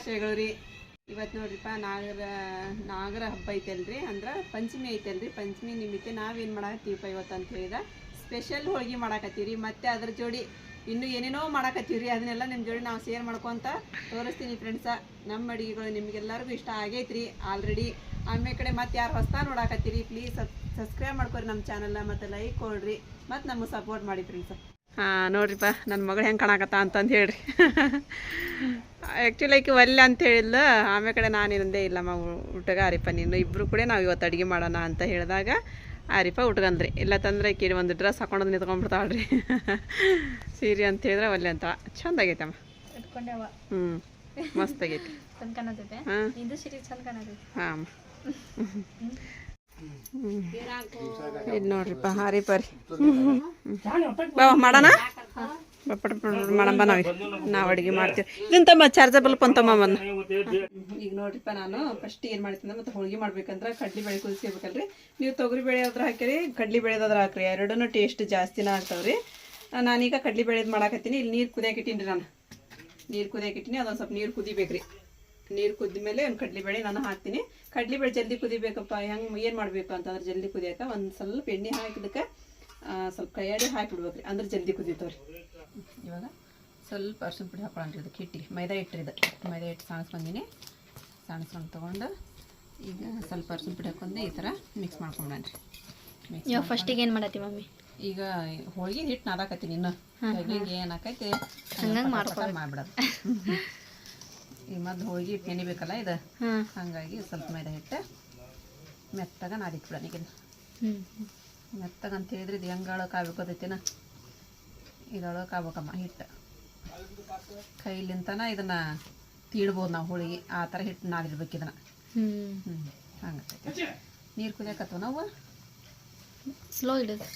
ಶುಭಾಶಯಗಳು ರೀ. ಇವತ್ತು ನೋಡ್ರಿಪ್ಪ, ನಾಗರ ನಾಗರ ಹಬ್ಬ ಐತಲ್ರಿ. ಅಂದ್ರೆ ಪಂಚಮಿ ಐತಲ್ರಿ. ಪಂಚಮಿ ನಿಮಿತ್ತ ನಾವೇನು ಮಾಡಾಕತ್ತೀವಪ್ಪ ಇವತ್ತು ಅಂತ ಹೇಳಿದ ಸ್ಪೆಷಲ್ ಹೋಳಿಗೆ ಮಾಡಾಕತ್ತೀವಿ ಮತ್ತೆ ಅದ್ರ ಜೋಡಿ ಇನ್ನು ಏನೇನೋ ಮಾಡಾಕತ್ತೀವಿ ಅದನ್ನೆಲ್ಲ ನಿಮ್ಮ ಜೋಡಿ ನಾವು ಶೇರ್ ಮಾಡ್ಕೊಂತ ತೋರಿಸ್ತೀನಿ ಫ್ರೆಂಡ್ಸ ನಮ್ಮ ಅಡುಗೆಗಳು ನಿಮಗೆಲ್ಲರಿಗೂ ಇಷ್ಟ ಆಗೈತ್ರಿ. ಆಲ್ರೆಡಿ ಆಮೇಲೆ ಕಡೆ ಮತ್ತೆ ಯಾರು ಹೊಸ್ತಾ ನೋಡಾಕತ್ತೀರಿ ಪ್ಲೀಸ್ ಸಬ್ಸ್ಕ್ರೈಬ್ ಮಾಡ್ಕೊರಿ ನಮ್ಮ ಚಾನಲ್ನ ಮತ್ತು ಲೈಕ್ ಕೊಡ್ರಿ. ಮತ್ತು ನಮಗೆ ಸಪೋರ್ಟ್ ಮಾಡಿ ಫ್ರೆಂಡ್ಸ್ ಹಾಂ ನೋಡ್ರಿಪ್ಪ ನನ್ನ ಮಗಳು ಹೆಂಗೆ ಕಾಣಕತ್ತ ಅಂತಂದು ಹೇಳ್ರಿ. ಆ್ಯಕ್ಚುಲಿ ಆಕಿ ಒಲ್ಲೆ ಅಂತ ಹೇಳಿಲ್ಲ ಆಮೇಲೆ ಕಡೆ ನಾನು ಇನ್ನೊಂದೇ ಇಲ್ಲಮ್ಮ ಊಟಗ ಆರಿಪ್ಪ ನೀನು. ಇಬ್ಬರು ಕೂಡ ನಾವು ಇವತ್ತು ಅಡುಗೆ ಮಾಡೋಣ ಅಂತ ಹೇಳಿದಾಗ ಆರಿಪ್ಪ ಉಟ್ಗಂದ್ರಿ ಇಲ್ಲ ತಂದ್ರೆ ಆಕಿ ಒಂದು ಡ್ರೆಸ್ ಹಾಕೊಂಡು ನಿಂತ್ಕೊಂಡ್ಬಿಡ್ತಾಳ್ರಿ. ಸೀರೆ ಅಂತ ಹೇಳಿದ್ರೆ ಒಲ್ಲೆ ಅಂತ. ಚಂದ ಆಗೈತೆ ಅಮ್ಮ ಇಟ್ಕೊಂಡೆವ ಹ್ಞೂ ಮಸ್ತ್ ಆಗೈತಿ. ಹಾಂ. ಹಾಂ ಇದು ನೋಡ್ರಿಪ್ಪ ಹಾರಿ ಪರಿ ಬಾವ ಮಾಡೋಣ? ಬಾ, ಪಟ ಪಟ ಪಟ ಮಾಡೋಣ ಬಾ ನಾವೀಗ. ನಾವು ಅಡುಗೆ ಮಾಡ್ತೀವಿ. ಇದನ್ನ ತಮ್ಮ ಚಾರ್ಜಬಲ್ ಪಂತಮ್ಮ ತಮ್ಮ ಈಗ ನೋಡ್ರಿಪ್ಪ ನಾನು ಫಸ್ಟ್ ಏನು ಮಾಡ್ತೀನಿ ಮತ್ತೆ ಹೋಳಿಗೆ ಮಾಡ್ಬೇಕಂದ್ರೆ ಕಡ್ಲಿ ಬೇಳೆ ಕುದಿಸ್ಕೋಬೇಕಲ್ರಿ. ನೀವು ತೊಗರಿ ಬೇಳೆ ಅದ್ರ ಹಾಕಿರಿ ಕಡ್ಲಿ ಬೇಳೆದಾದ್ರ ಹಾಕ್ರಿ. ಎರಡೂ ಟೇಸ್ಟ್ ಜಾಸ್ತಿನ ಆಗ್ತಾವ್ರಿ. ನಾನೀಗ ಕಡ್ಲಿ ಬೇಳೆದು ಮಾಡಾಕತ್ತೀನಿ. ಇಲ್ಲಿ ನೀರು ಕುದಿಯಾಕ ಇಟ್ಟೀನಿ ನಾನು. ನೀರು ಕುದಿಯಾಕಿಟ್ಟಿನಿ ಅದೊಂದು ಸ್ವಲ್ಪ ನೀರು ಕುದಿಬೇಕ್ರಿ. ನೀರು ಕುದ್ದ ಮೇಲೆ ಒಂದು ಕಡ್ಲಿಬೇಳೆ ನಾನು ಹಾಕ್ತೀನಿ. ಕಡ್ಲಿಬೇಳೆ ಜಲ್ದಿ ಕುದಿಬೇಕಪ್ಪ ಹೆಂಗೆ ಏನು ಮಾಡಬೇಕು ಅಂತಂದ್ರೆ ಜಲ್ದಿ ಕುದಿಯಾಕ ಒಂದು ಸ್ವಲ್ಪ ಎಣ್ಣೆ ಹಾಕಿದಕ್ಕೆ ಸ್ವಲ್ಪ ಕೈಯಾಡಿ ಹಾಕಿಬಿಡ್ಬೇಕ್ರಿ. ಅಂದ್ರೆ ಜಲ್ದಿ ಕುದಿತಾವ್ರಿ. ಇವಾಗ ಸ್ವಲ್ಪ ಅರ್ಶಿನ ಪುಡಿ ಹಾಕೊಳ್ಳೋಣ ಅದಕ್ಕೆ ಹಿಟ್ಟಿಗೆ. ಮೈದಾ ಹಿಟ್ಟಿದೆ ಮೈದಾ ಹಿಟ್ಟು ಸಾಣಿಸ್ಕೊಂಡಿನಿ ಸಾಣಿಸ್ಕೊಂಡು ತೊಗೊಂಡು ಈಗ ಸ್ವಲ್ಪ ಅರ್ಶಿನ ಪುಡಿ ಹಾಕೊಂಡೆ ಈ ಥರ ಮಿಕ್ಸ್ ಮಾಡ್ಕೊಂಡ್ರಿ ಮಿಕ್ಸ್ ಇವಾಗ ಫಸ್ಟಿಗೆ ಏನು ಮಾಡತ್ತಿ ಮಮ್ಮಿ? ಈಗ ಹೋಳಿಗೆ ಹಿಟ್ಟು ನಾದಾಕತ್ತೀನಿ ಇನ್ನು. ಹೋಳಿಗೆ ಏನಾಕೈತಿ ಹಂಗಂಗೆ ಮಾಡ್ಕೊಂಡು ಮಾಡ್ಬಿಡೋದು. ಈಗ ಮೊದ್ಲು ಹೋಗಿ ನೆನಿಬೇಕಲ್ಲ ಇದು? ಹಂಗಾಗಿ ಸ್ವಲ್ಪ ಮೈದಾ ಹಿಟ್ಟು ಮೆತ್ತಗ ನಾದಿಕ್ಬಿಡೋಣ ಈಗ ಹ್ಞೂ ಮೆತ್ತಗ ಅಂತ ಹೇಳಿದ್ರೆ ಇದು ಹೆಂಗೆ ಅಳಕ್ಕೆ ಆಗ್ಬೇಕದೈತಿನ ಇದು ಅಳಕ್ಕೆ ಆಗ್ಬೇಕಮ್ಮ ಹಿಟ್ಟು. ಕೈಲಿಂತನ ಇದನ್ನ ತೀಡ್ಬೋದು ನಾವು ಹೋಳಿಗೆ ಆ ಥರ ಹಿಟ್ಟು ನಾದಿಡ್ಬೇಕು ಇದನ್ನ. ಹ್ಞೂ ಹ್ಞೂ ಹಂಗೈತಿ ನೀರು ಕುದಿಯಕತ್ತವ ನಾವು? ಸ್ಲೋ ಇಡೋದು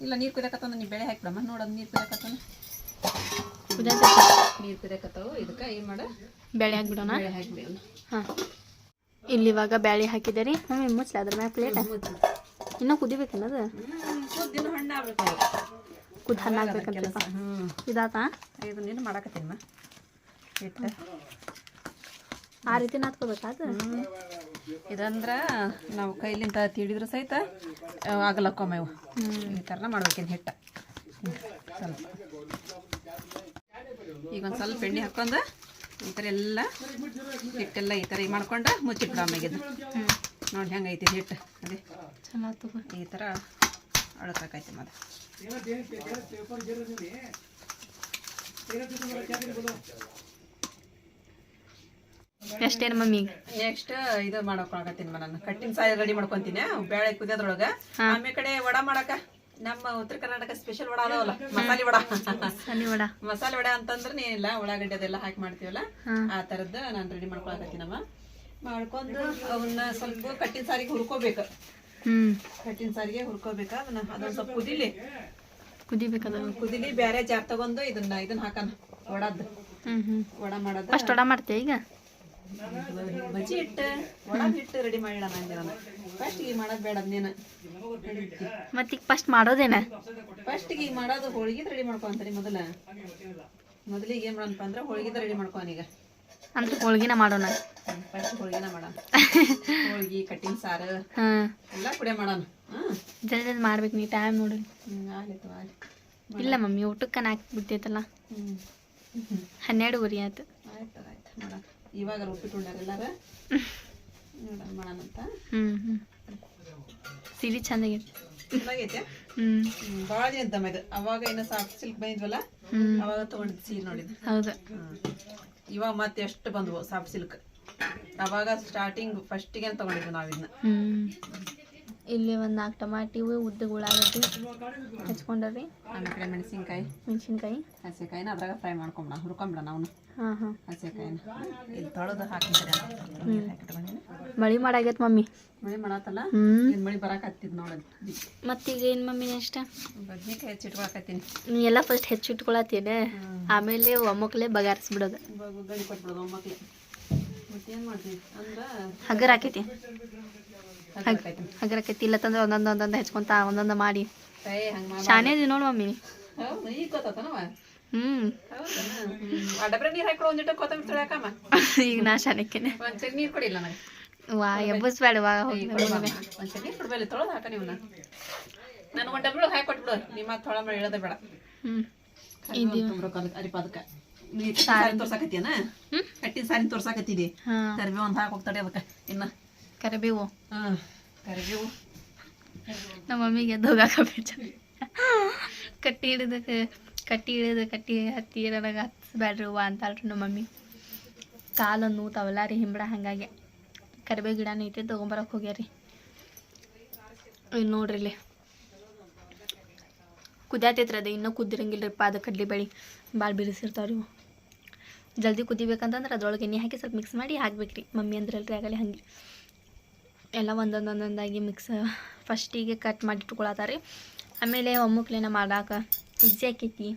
ಇಲ್ಲ ನೀರು ಕುದಿಯಕತ್ತಂದ್ರೆ ನೀವು ಬೆಳೆ ಹಾಕ್ಬಿಡಮ್ಮ ನೋಡೋದು ನೀರು ಕುದಿಯಕತ್ತನ? ಕುದಿಯತೈತಿ ನೀರು ಕುದಿಯಕತ್ತವು ಇದಕ್ಕೆ ಏನು ಮಾಡ ಬೇಳೆ ಹಾಕ್ಬಿಡೋಣ. ಬೆಳೆ ಹಾಕ್ಬಿಡೋಣ. ಹಾಂ. ಇಲ್ಲಿ ಇವಾಗ ಬ್ಯಾಳಿ ಹಾಕಿದೆ ರೀ ಮಮ್ಮಿ ಮುಚ್ಚಲ ಅದ್ರ ಮ್ಯಾಗ ಪ್ಲೇಟ್ ಇನ್ನೂ ಕುದಿಬೇಕನ್ನದು ಕುದ್ದಿನ ಹಣ್ಣು ಆಗ್ಬೇಕು ಕುದ್ ಹಣ್ಣು ಹಾಕ್ಬೇಕಂತಪ್ಪ ಹ್ಞೂ ಇದಾತ? ಇದನ್ನ ಏನು ಮಾಡಾಕತ್ತೀನಮ್ಮ ಹಿಟ್ಟು ಆ ರೀತಿ ನಾತ್ಕೋಬೇಕಾದ ಇದಂದ್ರ ನಾವು ಕೈಲಿಂದ ತೀಡಿದ್ರು ಸಹಿತ ಆಗಲಕ್ಕೊಮ್ಮೆ ಈ ಥರನ ಮಾಡ್ಬೇಕೇನು ಹಿಟ್ಟ. ಸ್ವಲ್ಪ ಈಗ ಒಂದು ಸ್ವಲ್ಪ ಎಣ್ಣೆ ಹಾಕೊಂಡು ಈ ಥರ ಎಲ್ಲ ಹಿಟ್ಟೆಲ್ಲ ಈ ಥರ ಈ ಮಾಡ್ಕೊಂಡು ಮುಚ್ಚಿಟ್ಬಿಡ ಆಮೇಲೆ ಇದು. ಹ್ಞೂ ನೋಡಿ ಹೆಂಗೈತಿ ಐತಿ ಹಿಟ್ಟು. ಅದೇ ಚಲೋ ತಗೋ. ಈ ಥರ ಅಳಕಾಕೈತಿ ಮತ್ತೆ ಎಷ್ಟೇನು ಮಮ್ಮಿ? ನೆಕ್ಸ್ಟ್ ಇದು ಮಾಡ್ಕೊಳಕತ್ತೀನಿ ನಾನು. ಕಟ್ಟಿನ ಸಾಯ ರೆಡಿ ಮಾಡ್ಕೊಂತೀನಿ. ಬೇಳೆ ಕುದಿಯೋದ್ರೊಳಗೆ. ಆಮೇಲೆ ಕಡೆ ವಡ ಮಾಡಕ ನಮ್ಮ ಉತ್ತರ ಕರ್ನಾಟಕ ಸ್ಪೆಷಲ್ ವಡ ಅದಾವಲ್ಲ ಮಸಾಲೆ ವಡ. ಮಸಾಲೆ ವಡ. ಅಂತಂದ್ರೆ ಏನಿಲ್ಲ ಉಳ್ಳಾಗಡ್ಡೆ ಅದೆಲ್ಲ ಹಾಕಿ ಮಾಡ್ತೀವಲ್ಲ ಆ ತರದ್ದು ನಾನು ರೆಡಿ ಮಾಡ್ಕೊಳಕತ್ತೀನಮ್ಮ ಮಾಡ್ಕೊಂಡು ಅವನ್ನ ಸ್ವಲ್ಪ ಕಟ್ಟಿನ ಸಾರಿಗೆ ಹುರ್ಕೋಬೇಕು. ಕಟ್ಟಿನ ಸಾರಿಗೆ ಹುರ್ಕೋಬೇಕ ಅದನ್ನ ಅದನ್ನ ಸ್ವಲ್ಪ ಕುದಿಲಿ. ಕುದಿಬೇಕದ? ಕುದಿಲಿ ಬೇರೆ ಜಾರ್ ತಗೊಂಡು ಇದನ್ನ ಇದನ್ನ ಹಾಕನ ವಡದ್ದು. ಹ್ಮ್ ಹ್ಮ್. ವಡ ಮಾಡೋದು. ಅಷ್ಟು ವಡ ಮಾಡ್ತೀಯ ಈಗ? ಬಜ್ಜಿ ಹಿಟ್ಟು ವಡ ಹಿಟ್ಟು ರೆಡಿ ಮಾಡಿಲ್ಲ ನಾನು. ಫಸ್ಟ್ ಈಗ ಮಾಡೋದು ಬೇಡ ಮತ್ತೆ ಮತ್ತೀಗ ಫಸ್ಟ್ ಮಾಡೋದೇನ? ಫಸ್ಟ್ ಈಗ ಮಾಡೋದು ಹೋಳಿಗೆ ರೆಡಿ ಮಾಡ್ಕೊಂತಾರೆ ಮೊದಲ. ಮೊದಲಿಗೆ ಏನು ಮಾಡೋಣಪ್ಪ ಅಂದ್ರೆ ಹೋಳಿಗೆ ರೆಡಿ ಮಾಡ್ಕೊನೀಗ ಅಂದ್ರೆ ಹೋಳ್ಗಿನ ಮಾಡೋಣ. ಫಸ್ಟ್ ಹೋಳಿಗೆನ ಮಾಡೋಣ. ಹೋಳಿಗೆ ಕಟ್ಟಿನ ಸಾರು ಹಾಂ. ಎಲ್ಲ ಕುಡಿಯ ಮಾಡೋಣ. ಜಲ್ದಿ ಜಲ್ದಿ ಮಾಡ್ಬೇಕು ನೀ ಟೈಮ್ ನೋಡಿ. ಇಲ್ಲ ಮಮ್ಮಿ ಊಟಕ್ಕೆ ನಾಲ್ಕು ಬಿಡ್ತೈತಲ್ಲ ಹನ್ನೆರಡುವರೆ ಆಯ್ತು. ಆಯ್ತು ಆಯ್ತು ಮಾಡೋಣ. ಇವಾಗ ಉಪ್ಪಿಟ್ಟು ಉಂಡಾರ ಎಲ್ಲಾರ? ಹ್ಞೂ ಹ್ಞೂ ಸಿರಿ ಚಂದಾಗೈತಿ ಚೆನ್ನಾಗೈತೆ? ಭಾಳ ದಿನ ದಮ್ಮ ಇದು. ಅವಾಗ ಏನೋ ಸಾಫ್ಟ್ ಸಿಲ್ಕ್ ಬಂದಿದ್ವಲ್ಲ? ಅವಾಗ ತೊಗೊಂಡಿದ್ದು ಸೀರೆ ನೋಡಿದ್ದು. ಹೌದು. ಇವಾಗ ಮತ್ತೆ ಎಷ್ಟು ಬಂದವು ಸಾಫ್ಟ್ ಸಿಲ್ಕ್ ಅವಾಗ ಸ್ಟಾರ್ಟಿಂಗ್ ಫಸ್ಟಿಗೆ ತಗೊಂಡಿದ್ವಿ ನಾವು ಇದನ್ನ ಹ್ಞೂ ಇಲ್ಲಿ ಒಂದು ನಾಲ್ಕು ಟಮಾಟಿ ಉದ್ದ ಉಳ್ಳಾಗಡ್ಡಿ ಹಚ್ಕೊಂಡ್ರಿ ಆಮೇಲೆ ಕಡೆ ಮೆಣಸಿನ್ಕಾಯಿ. ಮೆಣಸಿನ್ಕಾಯಿ. ಹಸಿಕಾಯಿನ ಅದ್ರಾಗ ಫ್ರೈ ಮಾಡ್ಕೊಂಬಿಡ ಹುರ್ಕೊಂಬಿಡ ನಾವು ಹಾಂ ಹಾಂ. ಹಸಿಕಾಯಿನ. ಇಲ್ಲಿ ತೊಳೆದು ಹಾಕಿದ್ರೆ ಮಳಿ ಮಾಡಾಗೈತೆ ಮಮ್ಮಿ. ಮಳಿ ಮಾಡತ್ತಲ್ಲ? ಹ್ಞೂ ಮಳಿ ಮಳೆ ನೋಡಿ ನೋಡೋದು ಮತ್ತೀಗ ಏನು ಮಮ್ಮಿ ನೆಕ್ಸ್ಟ್ ಬದ್ನಿಕಾಯಿ ಹೆಚ್ಚಿಟ್ಕೊಳಕತ್ತೀನಿ ನೀ ಎಲ್ಲ ಫಸ್ಟ್ ಹೆಚ್ಚಿಟ್ಕೊಳತ್ತೀನ ಆಮೇಲೆ ಒಮ್ಮಕ್ಲೆ ಬಗಾರಿಸ್ಬಿಡೋದು. ಗಡಿ ಕೊಟ್ಬಿಡೋದು ಮತ್ತೇನು ಮಾಡ್ತೀವಿ ಅಂದ್ರೆ ಹಗರ್ ಹಾಕೈತಿ ಹಾಕೈತಿ ಹಗರ್ ಹಾಕೈತಿ ಇಲ್ಲ ತಂದ್ರೆ ಒಂದೊಂದು ಒಂದೊಂದು ಹೆಚ್ಕೊಂತ ಒಂದೊಂದು ಮಾಡಿ. ಶಾನೆ ಇದೀವಿ ನೋಡು ಮಮ್ಮಿ. ಹ್ಮ್. ಈಗ ನಾ ಶಾನೆಕ್ಕೇನೆ. ವಾ ಎಬ್ಬಸ್ಬೇಡ ವಾ ಹೋಗಿ ಸಾರಿ. ತೋರ್ಸಾಕತ್ತೀಯನ? ಹ್ಮ್? ಕಟ್ಟಿನ ಸಾರಿನ ತೋರ್ಸಾಕತ್ತಿದಿ. ಹಾ. ಒಂದ್ ಹೋಗ್ತಾಳೆ ಅದಕ್ಕೆ ಇನ್ನ. ಕರಿಬೇವು. ಹಾಂ ಕರಿಬೇವು. ನಮ್ಮ ಮಮ್ಮಿಗೆ ಎದ್ದು ಹೋಗಾಕಬೇಡ ಕಟ್ಟಿ ಹಿಡಿದಕ್ಕೆ ಕಟ್ಟಿ ಹಿಡಿದು ಕಟ್ಟಿ ಹತ್ತಿ ನನಗೆ ಹತ್ತಿಸ್ಬೇಡ್ರಿ ಹೂವ ಅಂತಾಳ್ರಿ ನಮ್ಮ ಮಮ್ಮಿ. ಕಾಲು ನೂತಾವಲ್ಲ ರೀ ಹಿಂಬಡ ಹಾಗಾಗಿ. ಕರಿಬೇವು ಗಿಡನೂ ಐತಿ ತೊಗೊಂಬರಕ್ಕೆ ಹೋಗ್ಯಾರಿ ಇಲ್ಲಿ ನೋಡ್ರಿ ಇಲ್ಲಿ. ಕುದ್ಯಾತೈತ್ರಿ ಅದು ಇನ್ನೂ ಕುದ್ದಿರಂಗಿಲ್ಲರಿಪ್ಪ ಅದು ಕಡ್ಲಿ ಬೇಳೆ. ಭಾಳ ಬಿರುಸಿರ್ತಾವ್ರಿ ಇವು. ಜಲ್ದಿ ಕುದಿಬೇಕಂತಂದ್ರೆ ಅದ್ರೊಳಗೆ ಎಣ್ಣೆ ಹಾಕಿ ಸ್ವಲ್ಪ ಮಿಕ್ಸ್ ಮಾಡಿ ಹಾಕ್ಬೇಕ್ರಿ. ಮಮ್ಮಿ ಅಂದ್ರಲ್ರಿ ಆಗಲಿ ಹಂಗೆ. ಎಲ್ಲ ಒಂದೊಂದೊಂದೊಂದಾಗಿ ಮಿಕ್ಸ್ ಫಸ್ಟಿಗೆ ಕಟ್ ಮಾಡಿ ರೀ ಆಮೇಲೆ ಒಮ್ಮುಕ್ಲೇನ ಮಾಡಾಕ ಈಜಿ ಆಕೈತಿ.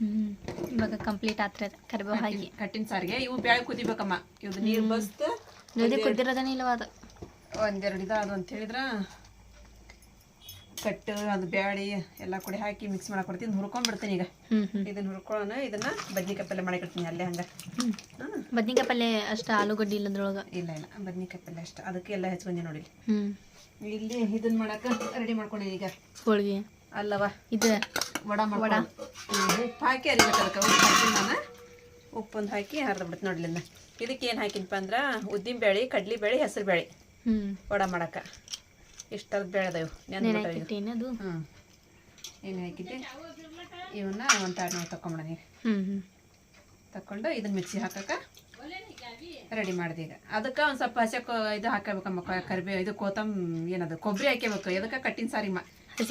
ಹ್ಮ್. ಇವಾಗ ಕಂಪ್ಲೀಟ್ ಆತ್ರ ಕರಿಬೇವು ಹಾಕಿ. ಕಟ್ಟಿನ ಸಾರಿಗೆ. ಇವು ಬೇಳೆ ಕುದಿಬೇಕಮ್ಮ. ಇವ್ದು ನೀರು ಬಸ್ತು ಜಲ್ದಿ ಇಲ್ಲವಾದ ಒಂದೆರಡು ಇದು ಅದು. ಅಂತ ಹೇಳಿದ್ರ ಕಟ್ಟು ಅದು ಬ್ಯಾಳಿ ಎಲ್ಲ ಕೂಡಿ ಹಾಕಿ ಮಿಕ್ಸ್ ಮಾಡಕ್ ಹುರ್ಕೊಂಡ್ ಹುರ್ಕೊಂಡ್ಬಿಡ್ತೀನಿ ಈಗ. ಇದನ್ನ ಹುರ್ಕೊಳ್ಳೋಣ ಇದನ್ನ ಬದ್ನಿಕಾಯಿ ಪಲ್ಯ ಮಾಡಿಕೊಡ್ತೀನಿ ಅಲ್ಲೇ ಹಂಗ. ಬದ್ನಿಕಾಯಿ ಪಲ್ಯ ಅಷ್ಟು ಆಲೂಗಡ್ಡಿ ಇಲ್ಲ ಅದ್ರೊಳಗೆ ಇಲ್ಲ ಇಲ್ಲ. ಬದ್ನಿಕಾಯಿ ಪಲ್ಯ ಅಷ್ಟ. ಅದಕ್ಕೆ ಎಲ್ಲ ಹೆಚ್ಕೊಂಡಿ ನೋಡಿ ಇಲ್ಲಿ. ಇದನ್ನ ಮಾಡಕ ರೆಡಿ ಮಾಡ್ಕೊಂಡಿ ಈಗ. ಹೋಳಿಗೆ. ಅಲ್ಲವ. ಇದು ವಡ ವಡ. ಉಪ್ಪು ಹಾಕಿ ಅರಿಬೇಕು ಅದಕ್ಕೆ ಉಪ್ಪು ಹಾಕಿ ನಾನು. ಉಪ್ಪೊಂದು ಹಾಕಿ ಹರಿದ್ಬಿಡ್ತು ನೋಡ್ಲಿಂದ ಇದಕ್ಕೆ ಏನು ಹಾಕಿನಪ್ಪ ಅಂದ್ರೆ ಉದ್ದಿನ ಬೇಳೆ ಕಡ್ಲಿ ಬೇಳೆ ಹೆಸರು ಬೇಳೆ ವಡ ಮಾಡಕ್ಕೆ ಇಷ್ಟದ ಬೆಳೆದೇವು. ಹ್ಞೂ ಏನು ಹಾಕಿದ್ದೆ. ಇವನ್ನ ಒಂದು ತಾಡು ನಾವು ತಗೊಂಬಿಡ ನೀರು ಹ್ಞೂ ಹ್ಞೂ ತಕೊಂಡು ಇದನ್ನ ಮಿಕ್ಸಿ ಹಾಕಕ್ಕೆ ರೆಡಿ ಮಾಡಿದೆ ಈಗ. ಅದಕ್ಕೆ ಒಂದು ಸ್ವಲ್ಪ ಹಸಿ ಇದು ಹಾಕಬೇಕಮ್ಮ ಕರಿಬೇ ಇದು ಕೋತಂ ಏನದು ಕೊಬ್ಬರಿ ಹಾಕ್ಯಬೇಕು ಇದಕ್ಕೆ ಕಟ್ಟಿನ ಸಾರಿ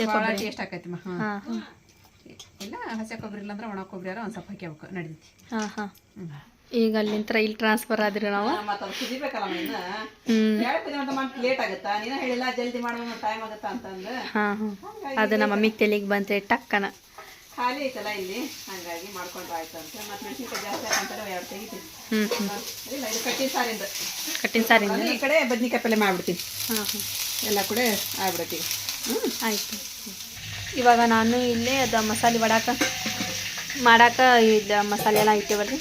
ಭಾಳ ಟೇಸ್ಟ್ ಹಾಕೈತಿ ಹಾಂ ಹಾಂ. ಇಲ್ಲ ಹಸಿ ಕೊಬ್ಬರಿ ಇಲ್ಲಾಂದ್ರೆ ಒಣ ಕೊಬ್ಬರಿ ಒಂದು ಸ್ವಲ್ಪ ಹಾಕ್ಯಬೇಕು ನಡಿದೈತಿ. ಹಾಂ ಹಾಂ. ಹ್ಞೂ ಈಗ ಅಲ್ಲಿಂದ ಇಲ್ಲಿ ಟ್ರಾನ್ಸ್ಫರ್ ಆದ್ರಿ ನಾವು. ಮತ್ತೆ ಅದು ಕುದಿಬೇಕಲ್ಲ ಹೇಳ್ತೀನಿ ಲೇಟ್ ಆಗುತ್ತಾ? ನೀನು ಹೇಳಿಲ್ಲ ಜಲ್ದಿ ಮಾಡುವ ಟೈಮ್ ಆಗುತ್ತಾ ಅಂತಂದು. ಹಾಂ ಹಾಂ. ಅದು ನಮ್ಮ ಮಮ್ಮಿಗೆ ತೆಲಿಗೆ ಬಂತ ಟಕ್ಕನ. ಖಾಲಿ ಐತಲ್ಲ ಇಲ್ಲಿ? ಹಂಗಾಗಿ ಮಾಡ್ಕೊಂಡ್ರೆ ಆಯ್ತು ಅಂತ. ಮತ್ತೆ ಮೆಣಸಿನ್ಕಾಯಿ ಜಾಸ್ತಿ ಹಾಕಂತಾರೆ ಎರಡು ತೆಗಿತೀನಿ. ಇಲ್ಲ ಇದು ಕಟ್ಟಿನ ಸಾರಿಂದ. ಕಟ್ಟಿನ ಸಾರಿಂದ. ಈ ಕಡೆ ಬದ್ನಿಕಾಯಿ ಪಲ್ಯ ಮಾಡ್ಬಿಡ್ತೀನಿ. ಹಾಂ ಹಾಂ. ಎಲ್ಲ ಕೂಡ ಆಗ್ಬಿಡ್ತೀವಿ ಹ್ಞೂ ಆಯಿತು. ಇವಾಗ ನಾನು ಇಲ್ಲೇ ಅದು ಮಸಾಲೆ ಬಡಾಕ ಮಾಡಾಕ ಇದು ಮಸಾಲೆ ಎಲ್ಲ ಐತೇವಲ್ರಿ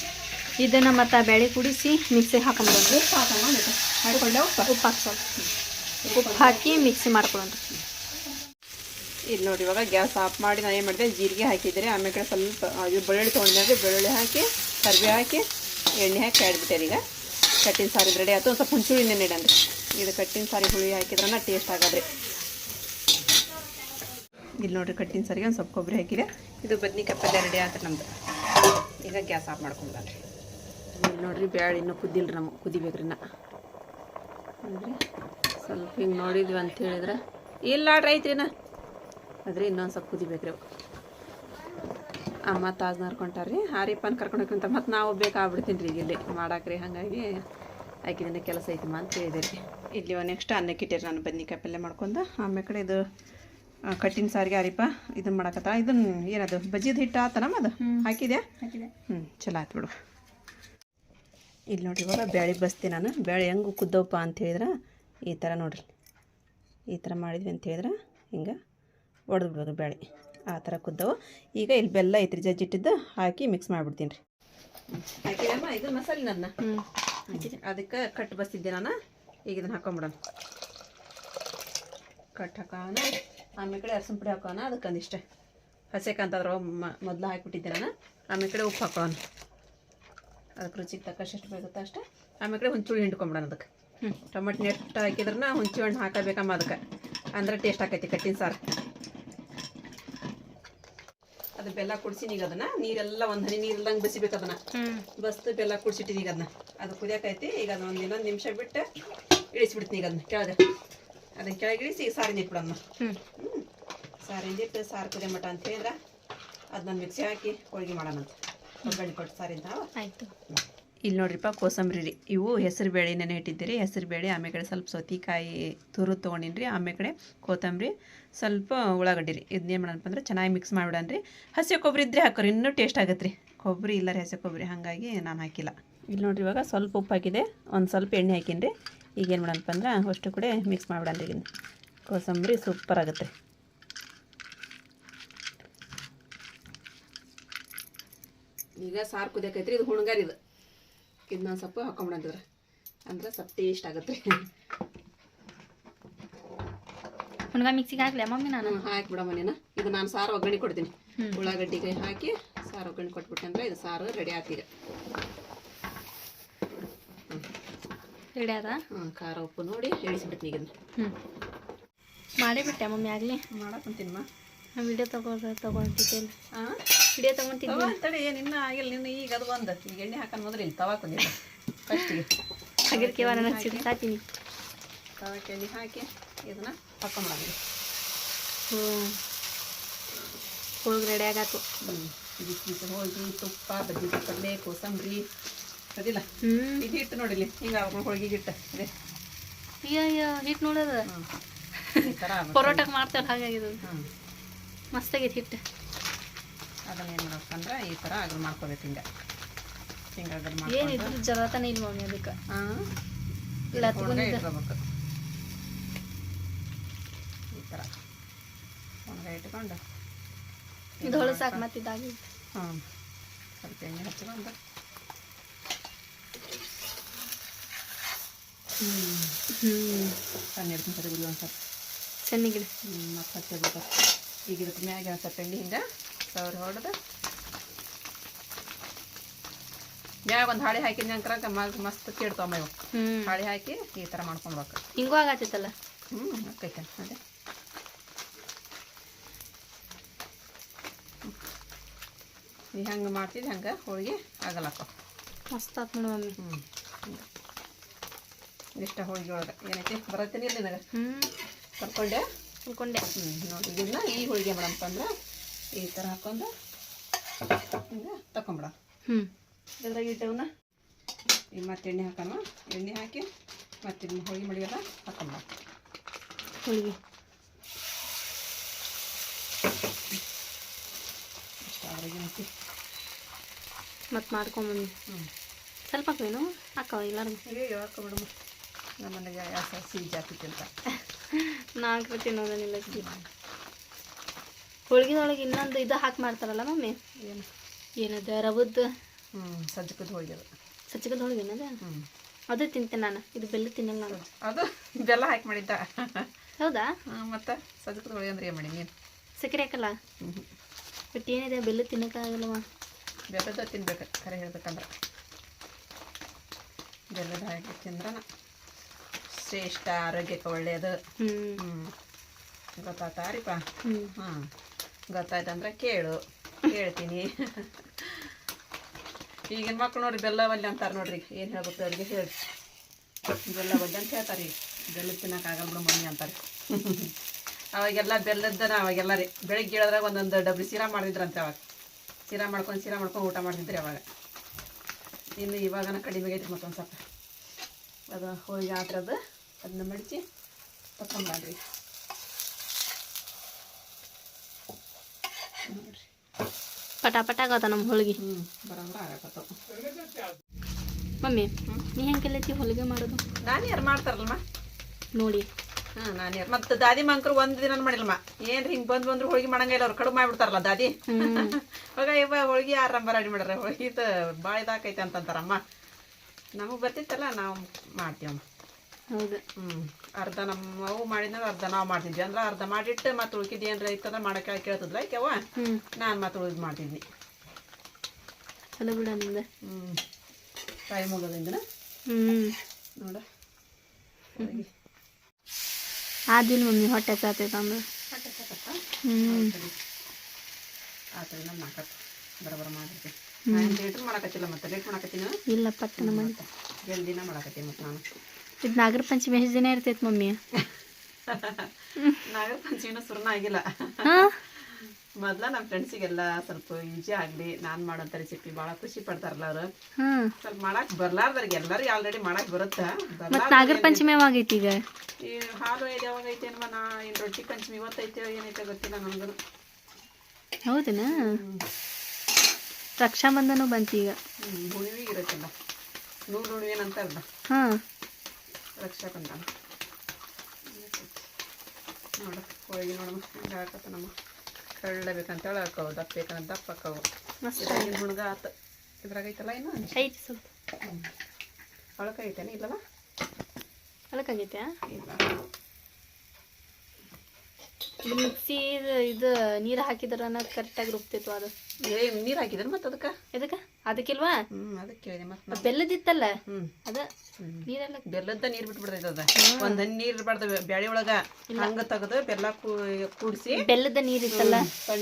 ಇದನ್ನು ಮತ್ತು ಬೇಳೆ ಕುಡಿಸಿ ಮಿಕ್ಸಿಗೆ ಹಾಕೊಂಡು ಹಾಕೊಂಡೆ ಉಪ್ಪ ಹಾಕ್ಸೋದು. ಸ್ವಲ್ಪ ಉಪ್ಪು ಹಾಕಿ ಮಿಕ್ಸಿ ಮಾಡ್ಕೊಳ್ಳೋಣ ಇದು ನೋಡಿ, ಇವಾಗ ಗ್ಯಾಸ್ ಆಫ್ ಮಾಡಿ ನಾನು ಏನು ಮಾಡಿದೆ? ಜೀರಿಗೆ ಹಾಕಿದ್ರೆ ಆಮೇಲೆ ಸ್ವಲ್ಪ ಇದು ಬೆಳ್ಳುಳ್ಳಿ ತೊಗೊಂಡಿದ್ರೆ ಬೆಳ್ಳುಳ್ಳಿ ಹಾಕಿ, ಕರಿಬೇವು ಹಾಕಿ, ಎಣ್ಣೆ ಹಾಕಿ ಕಾಡ್ಬಿಟ್ಟೆ ಈಗ. ಕಟ್ಟಿನ ಸಾರಿ ರೆಡಿ ಆಯ್ತು. ಒಂದು ಸ್ವಲ್ಪ ಹುಂಚುಳಿ ನೆನೆಡಂದ್ರಿ ಇದು ಕಟ್ಟಿನ ಸಾರಿ ಹುಳಿ ಹಾಕಿದ್ರನ್ನ ಟೇಸ್ಟ್ ಆಗೋದ್ರಿ. ಇಲ್ಲಿ ನೋಡಿರಿ, ಕಟ್ಟಿನ ಸಾರಿಗೆ ಒಂದು ಸ್ವಲ್ಪ ಕೊಬ್ಬರಿ ಹಾಕಿದೆ. ಇದು ಬದ್ನಿಕಾಯಿ ಪಲ್ಯ ರೆಡಿ ಆಯ್ತು ನಮ್ದು. ಈಗ ಗ್ಯಾಸ್ ಆಫ್ ಮಾಡ್ಕೊಂಡ್ರಿ ಇಲ್ಲಿ ನೋಡ್ರಿ ಬ್ಯಾಳೆ ಇನ್ನೂ ಕುದ್ದಿಲ್ರಿ ನಮ್ಗೆ ಕುದಿಬೇಕ್ರಿ ನಾ ಅಂದ್ರೆ ಸ್ವಲ್ಪ ಹಿಂಗೆ ನೋಡಿದ್ವಿ ಅಂತ ಹೇಳಿದ್ರೆ. ಇಲ್ಲ ಐತ್ರಿನ ಅದ್ರಿ ಇನ್ನೊಂದು ಸ್ವಲ್ಪ ಕುದಿಬೇಕ್ರಿ ಅವು. ಅಮ್ಮ ತಾಜ್ ನರ್ಕೊಂಟಾರ್ರಿ ಹಾರಿಪ್ಪನ ಕರ್ಕೊಂಡು ಅಂತ ಮತ್ತೆ ನಾವು ಬೇಕಾಗ್ಬಿಡ್ತೀನಿ ರೀ ಈಗ ಇಲ್ಲಿ. ಮಾಡಾಕ್ರಿ ಹಾಗಾಗಿ ಆಕಿದಿನ ಕೆಲಸ ಐತಿಮ್ಮ ಅಂತ ಹೇಳಿದೆ ರೀ ಇಲ್ಲಿ ನೆಕ್ಸ್ಟ್ ಅನ್ನಕ್ಕೆ ಇಟ್ಟಿರಿ ನಾನು ಬದ್ನಿಕಾಯಿ ಪಲ್ಯ ಮಾಡ್ಕೊಂಡು. ಆಮೇಲೆ ಕಡೆ ಇದು ಕಟ್ಟಿನ ಸಾರಿಗೆ ಹಾರಿಪ ಇದನ್ನ ಮಾಡಕತ್ತ ಇದನ್ನ ಏನದು ಬಜ್ಜಿದ ಹಿಟ್ಟು ಆತನಮ್ಮ ಅದು? ಹಾಕಿದೆ ಹಾಕಿದೆ. ಹ್ಞೂ ಚಲೋ ಆಯ್ತು ಬಿಡು. ಇಲ್ಲಿ ನೋಡ್ರಿ ಇವಾಗ ಬ್ಯಾಳಿ ಬಸ್ತೀನಿ ನಾನು. ಬ್ಯಾಳೆ ಹೆಂಗೆ ಕುದ್ದವಪ್ಪ ಅಂತ ಹೇಳಿದ್ರೆ? ಈ ಥರ ನೋಡ್ರಿ. ಈ ಥರ ಮಾಡಿದ್ವಿ ಅಂತ ಹೇಳಿದ್ರೆ? ಹಿಂಗೆ ಒಡೆದು ಬಿಡೋದು ಬ್ಯಾಳೆ. ಆ ಥರ ಕುದ್ದವು ಈಗ ಇಲ್ಲಿ ಬೆಲ್ಲ ಐತ್ರಿ ಜಜ್ಜಿಟ್ಟಿದ್ದು ಹಾಕಿ ಮಿಕ್ಸ್ ಮಾಡಿಬಿಡ್ತೀನಿ ರೀ. ಹಾಕಿದಮ್ಮ ಇದು ಮಸಾಲೆ ನನ್ನ. ಹ್ಞೂ ಅದಕ್ಕೆ ಕಟ್ ಬಸ್ತಿದ್ದೆ ನಾನು. ಈಗ ಇದನ್ನು ಹಾಕೊಂಬಿಡೋಣ. ಕಟ್ ಹಾಕೋಣ. ಆಮೇಲೆ ಕಡೆ ಅರಸಿನ ಪುಡಿ ಹಾಕೋಣ. ಅದಕ್ಕೆ ಒಂದಿಷ್ಟೇ ಹಸೆಕಂತದ್ರ ಮೊದಲು ಹಾಕಿಬಿಟ್ಟಿದ್ದೆ ನಾನು. ಆಮೇಲೆ ಕಡೆ ಉಪ್ಪು ಹಾಕೋಣ. ಅದಕ್ಕೆ ರುಚಿಗೆ ತಕ್ಕಷ್ಟು ಎಷ್ಟು ಬೇಕಾಗುತ್ತೆ ಅಷ್ಟೇ. ಆಮೇಲೆ ಕಡೆ ಹುಂಚುಳಿ ಹಿಂಡ್ಕೊಂಬಿಡೋಣ ಅದಕ್ಕೆ. ಹ್ಞೂ ಟೊಮೆಟೊ ನೆಟ್ಟು ಹಾಕಿದ್ರನ್ನ ಹುಂಚಿ ಹಣ್ಣು ಹಾಕಬೇಕಮ್ಮ ಅದಕ್ಕೆ. ಅಂದ್ರೆ ಟೇಸ್ಟ್ ಆಕೈತಿ ಕಟ್ಟಿನ ಸಾರು. ಅದು ಬೆಲ್ಲ ಕುಡಿಸಿನಿ ಈಗ ಅದನ್ನ. ನೀರೆಲ್ಲ ಒಂದು ಹನಿ ನೀರಿಲ್ಲಂಗೆ ಬಿಸಿಬೇಕು ಅದನ್ನ. ಬಸ್ದು ಬಸ್ತು ಬೆಲ್ಲ ಕುಡಿಸಿಟ್ಟಿನಿ ಈಗ ಅದನ್ನ. ಅದು ಕುದಿಯಾಕೈತಿ. ಈಗ ಅದನ್ನ ಒಂದು ಇನ್ನೊಂದು ನಿಮಿಷ ಬಿಟ್ಟು ಇಳಿಸ್ಬಿಡ್ತೀನಿ ಈಗ ಅದನ್ನ ಕೆಳಗೆ. ಅದನ್ನ ಕೆಳಗೆ ಇಳಿಸಿ ಈಗ ಸಾರಿನ ಹ್ಞೂ ಸಾರಿ ಸಾರಿಂದಿಟ್ಟು ಸಾರು ಕುದಿಯ ಮಟ ಅಂತ ಹೇಳಿದ್ರೆ ಅದನ್ನ ಮಿಕ್ಸಿ ಹಾಕಿ ಹೋಳಿಗೆ ಮಾಡೋಣ ಅಂತ ಒಗ್ಗರಣೆ ಕೊಟ್ಟು ಸಾರಿಂದ ಆಯಿತು. ಇಲ್ಲಿ ನೋಡ್ರಿಪ್ಪ ಕೋಸಂಬರಿ ರೀ ಇವು ಹೆಸರು ಬೇಳೆ ನೆನೆ ಇಟ್ಟಿದ್ದೀರಿ. ಹೆಸರು ಬೇಳೆ ಆಮೇಲೆ ಕಡೆ ಸ್ವಲ್ಪ ಸೌತಿಕಾಯಿ ತುರು ತೊಗೊಂಡಿನಿ ರೀ ಆಮೇಲೆ ಕಡೆ ಕೊತ್ತಂಬರಿ ಸ್ವಲ್ಪ ಉಳ್ಳಾಗಡ್ಡಿ ರೀ ಇದನ್ನೇನು ಮಾಡೋಣಪ್ಪ ಅಂದ್ರೆ ಚೆನ್ನಾಗಿ ಮಿಕ್ಸ್ ಮಾಡಿಬಿಡಣ ರೀ ಹಸಿ ಕೊಬ್ಬರಿ ಇದ್ದರೆ ಹಾಕೋರಿ. ಇನ್ನೂ ಟೇಸ್ಟ್ ಆಗತ್ತೆ ರೀ ಕೊಬ್ಬರಿ ಇಲ್ಲ ರೀ ಹಸಿ ಕೊಬ್ಬರಿ. ಹಾಗಾಗಿ ನಾನು ಹಾಕಿಲ್ಲ. ಇಲ್ಲಿ ನೋಡ್ರಿ ಇವಾಗ ಸ್ವಲ್ಪ ಉಪ್ಪು ಹಾಕಿದೆ ಒಂದು ಸ್ವಲ್ಪ ಎಣ್ಣೆ ಹಾಕಿನಿ ರೀ ಈಗೇನು ಮಾಡೋಣಪ್ಪ ಅಂದ್ರೆ ಅಷ್ಟು ಕೂಡ ಮಿಕ್ಸ್ ಮಾಡಿಬಿಡಣ ರೀ ಇದನ್ನ ಕೋಸಂಬರಿ ಸೂಪರ್ ಆಗುತ್ತೆ. ಈಗ ಸಾರು ಕುದಿಯಕೈತ್ರಿ ಇದು ಹುಣ್ಗಾರಿ ಇದು. ಇದನ್ನ ಸ್ವಲ್ಪ ಹಾಕೊಂಬಿಡಂತಿದ್ರ ಅಂದ್ರೆ ಸ್ವಲ್ಪ ಟೇಸ್ಟ್ ಆಗತ್ತೆ ರೀ ಹುಣ್ಗ ಮಿಕ್ಸಿಗೆ ಹಾಕ್ಲಿ ಮಮ್ಮಿ ನಾನು? ಹಾಕಿ ಬಿಡಮ್ಮ ನೀನು. ಇದು ನಾನು ಸಾರು ಒಗ್ಗರಣೆ ಕೊಡ್ತೀನಿ. ಉಳ್ಳಾಗಡ್ಡಿಗೆ ಹಾಕಿ ಸಾರು ಒಗ್ಗರಣೆ ಕೊಟ್ಬಿಟ್ಟೆ ಅಂದ್ರೆ ಇದು ಸಾರು ರೆಡಿ ಆತೀಗ ರೆಡಿ ಅದ ಖಾರ ಉಪ್ಪು ನೋಡಿ ಇಳಿಸ್ಬಿಡ್ತೀನಿ ಈಗ ಹ್ಞೂ ಮಾಡಿಬಿಟ್ಟೆ ಮಮ್ಮಿ ಆಗಲಿ. ಮಾಡಕ್ಕಂತೀನಮ್ಮ ವಿಡಿಯೋ ತಗೋ ತಗೊಂಡಿದ್ದೇನೆ ಹಾಂ ವಿಡಿಯೋ ತಗೊಂತಿದ್ದೆ. ತಡಿ ಏನು ಇನ್ನೂ ಆಗಿಲ್ಲ ನಿನ್ನ ಈಗ ಅದು ಒಂದು ಈಗ ಎಣ್ಣೆ ಹಾಕೊಂಡು ಮೊದಲು ಇಲ್ಲಿ ತವಾ ಕುಂದಿಲ್ಲ ಫಸ್ಟಿಗೆ ಹಗರ್ಕೆ ವಾರ ನನಗೆ ಸಾತೀನಿ ತವಾಕ್ಕೆ ಎಣ್ಣೆ ಹಾಕಿ. ಇದನ್ನ ಹಾಕೊಂಬಿಡೋದು ಹ್ಞೂ ಹೋಳಿಗೆ ರೆಡಿ ಆಗತ್ತು ಹ್ಞೂ ಬಿಸಿ ಬಿಸಿ ಹೋಳಿಗೆ ತುಪ್ಪ ಬಜ್ಜಿ ಪಲ್ಲೆ ಕೋಸಂಬರಿ ಅದಿಲ್ಲ. ಹ್ಞೂ ಇದು ಹಿಟ್ಟು ನೋಡಿಲಿ ಹಿಂಗೆ ಹೋಳಿಗೆ ಹಿಟ್ಟು. ಇದೆ. ಅಯ್ಯೋ ಹಿಟ್ಟು ನೋಡೋದು? ಪರೋಟಕ್ಕೆ ಮಾಡ್ತೇವೆ ಹಾಗಾಗಿದೆ ಹ್ಞೂ ಮಸ್ತಾಗೈತೆ ಹಿಟ್ಟು. ಅದನ್ನ ಏನು ಮಾಡ್ಬೇಕಂದ್ರೆ ಈ ಥರ ಅಗಲ್ ಮಾಡ್ಕೋಬೇಕು ಹಿಂಗೆ. ಹಿಂಗೆ ಅಗಲ್ ಮಾಡಿ ಏನಿದ್ರು ಜರತಾನೆ ಇಲ್ಲ ಮಮ್ಮಿ ಅದಕ್ಕೆ? ಹಾಂ? ಇಲ್ಲ ಇಟ್ಕೋಬೇಕು. ಈ ಥರ ಒಣಗ ಇಟ್ಕೊಂಡು ಇದು ಹೊಳೆ ಸಾಕು ಮತ್ತೆ ಇದಾಗಿ ಹಾಂ. ಸ್ವಲ್ಪ ಎಣ್ಣೆ ಹಚ್ಕೊಂಡು ಹ್ಞೂ ಹ್ಞೂ ಸಣ್ಣ ಹಿಡ್ಕೊಂಡು ಸರಿ ಒಂದು ಸ್ವಲ್ಪ ಚೆನ್ನಾಗಿದೆ ಮತ್ತೆ ಹಚ್ಚಬೇಕು ಈಗ ಇದಕ್ಕೆ ಮ್ಯಾಗೆ ಒಂದು ಸ್ವಲ್ಪ ಎಣ್ಣೆ ಹಿಂಗೆ ಸೌರಿ ಹೊಡೆದು. ಮ್ಯಾಗ ಒಂದು ಹಾಳೆ ಹಾಕಿದ ನಂತರ ಮಸ್ತ್ ಕೇಳ್ತಾವ ಹ್ಞೂ ಹಾಳೆ ಹಾಕಿ ಈ ಥರ ಮಾಡ್ಕೊಳ್ಬೇಕು ಹಿಂಗೂ ಆಗತ್ತೈತಲ್ಲ? ಹ್ಞೂ ಆಕೈತೆ. ಅದೇ. ಈ ಹೆಂಗೆ ಮಾಡ್ತಿದ್ದು ಹಂಗೆ ಹೋಳಿಗೆ ಆಗಲ್ಲಕ್ಕ ಮಸ್ತ್ ಆತ್ ನೋಡಿ ಮಮ್ಮಿ. ಹ್ಞೂ ಇಷ್ಟ ಹೋಳಿಗೆ ಒಳಗೆ ಏನೈತಿ? ಬರತ್ತೀನಿ ಇಲ್ಲಿ ನನಗೆ ಹ್ಞೂ ಕರ್ಕೊಂಡೆ? ತಿಳ್ಕೊಂಡೆ ಹ್ಞೂ ನೋಡಿ ಇದನ್ನ ಈ ಹೋಳಿಗೆ ಮಾಡಪ್ಪ ಅಂದ್ರೆ ಈ ಥರ ಹಾಕೊಂಡು ಹಿಂಗೆ ತಕೊಂಬಿಡ ಹ್ಞೂ ಇದ್ರಾಗ ಇಟ್ಟವನ್ನ ಈಗ ಮತ್ತೆ ಎಣ್ಣೆ ಹಾಕೋಣ. ಎಣ್ಣೆ ಹಾಕಿ ಮತ್ತೆ ಇದನ್ನ ಹೋಳಿಗೆ ಮಡಿಗೆಲ್ಲ ಹಾಕೊಂಬಿಡ ಹೋಳಿಗೆ. ಅದ್ರಾಗ ಏನೈತಿ ಮತ್ತೆ. ಮಾಡ್ಕೊಂಬಂದು ಹ್ಞೂ ಸ್ವಲ್ಪ ಹಾಕ್ವೇನು ಹಾಕವ ಎಲ್ಲಾರು ಅಯ್ಯೋ ಹಾಕೊಂಬಿಡಮ್ಮ ನಮ್ಮ ಮನೆಗೆ ಯಾವ ಸಿಹಿ ಜಾಸ್ತಿ ಅಂತ ನಾಲ್ಕು ತಿನ್ನೋದನ್ನಿಲ್ಲ ಹೋಳಿಗೆದೊಳಗೆ ಇನ್ನೊಂದು ಇದು ಹಾಕಿ ಮಾಡ್ತಾರಲ್ಲ ಮಮ್ಮಿ? ಏನು? ಏನದ ರವದ್ದು ಹ್ಞೂ ಸಜ್ಜಕದ ಹೋಳಿಗೆ ಅದು. ಸಜ್ಜಕದ ಹೋಳಿಗೆ ಏನದ? ಅದು ತಿಂತೆ ನಾನು ಇದು ಬೆಲ್ಲ ತಿನ್ನಲ್ಲ ನಾನು. ಅದು ಬೆಲ್ಲ ಹಾಕಿ ಮಾಡಿದ್ದ. ಹೌದಾ? ಮತ್ತೆ ಸಜ್ಜಕದ ಹೋಳಿಗೆ ಅಂದ್ರೆ ಏನು ಮಾಡಿ ನೀನು? ಸಕ್ಕರೆ ಹಾಕಲ್ಲ? ಬಟ್ ಏನಿದೆ ಬೆಲ್ಲ ತಿನ್ನಕ್ಕಾಗಲ್ಲವ ಬೆಲ್ಲದ ತಿನ್ಬೇಕು ಖರೆ ಹೇಳ್ಬೇಕಂದ್ರೆ. ಬೆಲ್ಲದ ಹಾಕಿ ತಿಂದ್ರೆ ಶ್ರೇಷ್ಠ ಆರೋಗ್ಯಕ್ಕೆ ಒಳ್ಳೆಯದು ಹ್ಞೂ ಹ್ಞೂ ಗೊತ್ತಾತಾರಿಪ್ಪ? ಹ್ಞೂ ಹಾಂ. ಗೊತ್ತಾಯ್ತಂದ್ರೆ ಕೇಳು. ಹೇಳ್ತೀನಿ. ಈಗಿನ ಮಕ್ಳು ನೋಡ್ರಿ ಬೆಲ್ಲ ಒಲ್ಲೆ ಅಂತಾರೆ ನೋಡ್ರಿ. ಏನು ಹೇಳ್ಬೇಕು ಅವ್ರಿಗೆ ಹೇಳಿ. ಬೆಲ್ಲ ಒಲ್ಲೆ ಅಂತ ಹೇಳ್ತಾರೆ ಈಗ. ಬೆಲ್ಲ ತಿನ್ನೋಕ್ಕಾಗಲ್ಲ ಬಿಡು ಮಮ್ಮಿ ಅಂತಾರೆ. ಅವಾಗೆಲ್ಲ ಬೆಲ್ಲದ್ದನ ಅವಾಗೆಲ್ಲ ರೀ. ಬೆಳಿಗ್ಗೆ ಹೇಳಿದ್ರಾಗ ಒಂದೊಂದು ಡಬ್ರಿ ಸೀರಾ ಮಾಡಿದ್ರಂತೆ ಅವಾಗ. ಸೀರಾ ಮಾಡ್ಕೊಂಡು ಸೀರಾ ಮಾಡ್ಕೊಂಡು ಊಟ ಮಾಡ್ತಿದ್ರಿ ಅವಾಗ. ಇನ್ನು ಇವಾಗನ ಕಡಿಮೆ ಆಗೈತಿ ಮತ್ತೊಂದು ಸ್ವಲ್ಪ. ಅದು ಹೋಗಿ ಆದ್ರದ್ದು ಅದನ್ನ ಮಡಚಿ ತಕೊಂಡ್ರಿ ಮಾಡ್ರಿ. ಪಟ ಪಟ ಆಗತ್ತ ನಮ್ಮ ಹೋಳಿಗೆ. ಹ್ಞೂ ಮಮ್ಮಿ ನೀ ಹೆಂಗೆ ಕಲಿತಿ ಹೋಳಿಗೆ ಮಾಡೋದು? ನಾನು ಯಾರು ಮಾಡ್ತಾರಲ್ಮ ನೋಡಿ. ಹಾಂ ನಾನು ಯಾರು. ಮತ್ತು ದಾದಿ ಮಂಕರು ಒಂದು ದಿನ ಮಾಡಿಲ್ಲಮ್ಮ. ಏನ್ರಿ ಹಿಂಗೆ ಬಂದು ಬಂದ್ರು ಹೋಳಿಗೆ ಮಾಡಂಗಿಲ್ಲ ಅವ್ರು ಕಡುಬು ಮಾಡ್ಬಿಡ್ತಾರಲ್ಲ ದಾದಿ? ಇವಾಗ ಇವ ಹೋಳಿಗೆ ಯಾರ ರೆಡಿ ಮಾಡ್ಯಾರ ಹೋಳಿಗೆ ಭಾಳ ಇದಾಕೈತೆ ಅಂತಂತಾರಮ್ಮ. ನಮಗೆ ಬರ್ತಿತ್ತಲ್ಲ ನಾವು ಮಾಡ್ತೀವಮ್ಮ. ಹೌದು. ಹ್ಞೂ ಅರ್ಧ ನಮ್ಮ ಅವು ಮಾಡಿದ್ನಂದ್ರೆ ಅರ್ಧ ನಾವು ಮಾಡ್ತಿದ್ವಿ. ಅಂದ್ರೆ ಅರ್ಧ ಮಾಡಿಟ್ಟು ಮತ್ತೆ ಉಳ್ಕಿದ್ದು ಏನಾರ ಇತ್ತಂದ್ರೆ ಮಾಡೋಕೆ ಕೇಳ್ತದ್ಲ ಹ್ಞೂ ನಾನು ಮತ್ತೆ ಉಳಿದು ಮಾಡ್ತಿದ್ವಿ. ಚಲೋ ಬಿಡ ನಿಮ್ದು ಹ್ಞೂ ಟೈಮ್ ಮುಗೋದಿಂದ ಹ್ಞೂ ನೋಡ. ಆದಿಲ್ಲ ಮಮ್ಮಿ ಹೊಟ್ಟೆ ಸಾತೈತೆ ಅಂದ್ರೆ. ಹ್ಞೂ ಆತದ ನಮ್ಮ ನಾಲ್ಕು ಬರೋಬರ ಮಾಡಿರ್ತೀನಿ ನಾನು ಲೇಟ್ರ್ ಮಾಡಕತ್ತಿಲ್ಲ ಮತ್ತೆ. ಲೇಟ್ ಮಾಡಕತ್ತೀನಿ? ಇಲ್ಲ ಪಟ್ಟಣ ಮಾಡಿ ಜಲ್ದಿನ ಮಾಡಕತ್ತೀನಿ ಮತ್ತೆ ನಾನು. ಇದು ನಾಗರ ಪಂಚಮಿ ಎಷ್ಟು ದಿನ ಇರ್ತೈತೆ ಮಮ್ಮಿ. ನಾಗರ ಪಂಚಮಿನ ಸುರ್ನ ಆಗಿಲ್ಲ. ಮೊದ್ಲ ನಮ್ಮ ಫ್ರೆಂಡ್ಸಿಗೆಲ್ಲ ಸ್ವಲ್ಪ ಈಜಿ ಆಗಲಿ ನಾನು ಮಾಡೋಂಥ ರೆಸಿಪಿ ಭಾಳ ಖುಷಿ ಪಡ್ತಾರಲ್ಲ ಅವರು. ಸ್ವಲ್ಪ ಮಾಡಕ್ ಬರ್ಲಾರ್ದವ್ರಿಗೆ ಎಲ್ಲರಿಗೆ ಆಲ್ರೆಡಿ ಮಾಡಕ್ ಬರುತ್ತಾ? ಮತ್ತು ನಾಗರ ಪಂಚಮಿ ಯಾವಾಗೈತಿ ಈಗ? ಈ ಹಾಲು ಇದು ಯಾವಾಗ ಐತೆ ಏನಮ್ಮ? ನಾ ಏನು ರೊಟ್ಟಿ ಪಂಚಮಿ ಇವತ್ತೈತೆ ಏನೈತೆ ಗೊತ್ತಿಲ್ಲ ನನಗೂ ಹೌದನಾ? ರಕ್ಷಾಬಂಧನೂ ಬಂತು ಈಗ. ನೂರು ಹುಣ್ಣಿಗೆ ಏನಂತಾರಲ್ಲ. ಹಾಂ. ರಕ್ಷಾಬಂಧನ ನೋಡು ಹೋಳಿಗೆ ನೋಡಮ್ಮ ಹಿಂಗೆ ಹಾಕತ್ತ ನಮ್ಮ ಕಳ್ಳ ಬೇಕಂತೇಳಿ ಹಾಕವು ದಪ್ಪ ಬೇಕಂತ ದಪ್ಪ ಹಾಕವು ಮಸ್ತಾಗಿ ಹುಣ್ಗ ಆತ. ಇದ್ರಾಗ ಐತಲ್ಲ ಇನ್ನು? ಐತಿ ಸ್ವಲ್ಪ. ಒಳಕ ಐತೇನೆ ಇಲ್ಲವ? ಇಲ್ಲ. ಮಿಕ್ಸಿ ಇದು ಇದು ನೀರು ಹಾಕಿದ್ರ ಅನ್ನೋದು ಕರೆಕ್ಟಾಗಿ ರುಬ್ತಿತ್ತು ಅದು. ಏ ನೀರು ಹಾಕಿದ್ರೆ ಮತ್ತೆ ಅದಕ್ಕೆ? ಎದಕ್ಕೆ? ಅದಕ್ಕಿಲ್ವಾ? ಅದಕ್ಕೆ ಕೇಳಿದೆ ಮತ್ತೆ ಬೆಲ್ಲದಿತ್ತಲ್ಲ? ಅದ ನೀರೆಲ್ಲ ಬೆಲ್ಲದ ನೀರು ಬಿಟ್ಬಿಡ್ತೈತೆ ಅದ. ಒಂದ್ ಹನಿ ನೀರು ಇರ್ಬಾರ್ದು ಬ್ಯಾಳಿ ಒಳಗ ಹಂಗ ತಗದು ಬೆಲ್ಲ ಕೂಡಿಸಿ ಬೆಲ್ಲದ ನೀರಿತ್ತಲ್ಲ